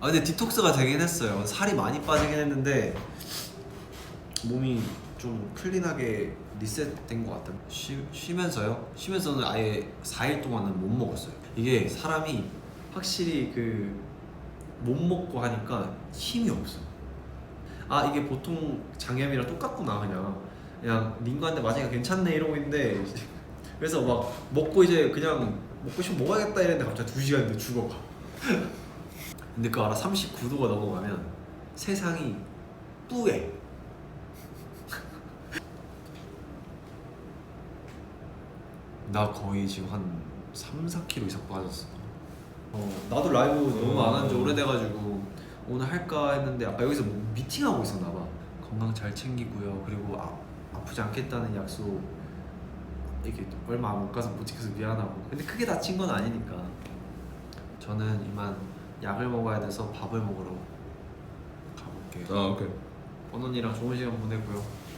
아 근데 디톡스가 되긴 했어요. 살이 많이 빠지긴 했는데 몸이 좀 클린하게 리셋된 것 같아요. 쉬, 쉬면서요. 쉬면서는 아예 4일 동안은 못 먹었어요. 이게 사람이 확실히 그 못 먹고 하니까 힘이 없어. 아 이게 보통 장염이랑 똑같구나 그냥 그냥 링거한테 맞으니까 괜찮네 이러고 있는데 그래서 막 먹고 이제 그냥 먹고 싶으면 먹어야겠다 이랬는데 갑자기 2 시간 뒤에 죽어가. 근데 그거 알아? 39도가 넘어가면 세상이 뿌해. 나 거의 지금 한 3, 4kg 이상 빠졌어. 어, 나도 라이브 너무 안 한 지 오래돼가지고 오늘 할까 했는데 아까 여기서 뭐 미팅하고 있었나 봐. 건강 잘 챙기고요. 그리고 아, 아프지 않겠다는 약속 이게 얼마 못 가서 못 지켜서 미안하고. 근데 크게 다친 건 아니니까. 저는 이만 약을 먹어야 돼서 밥을 먹으러 가볼게요. 아 오케이. 번원이랑 좋은 시간 보내고요.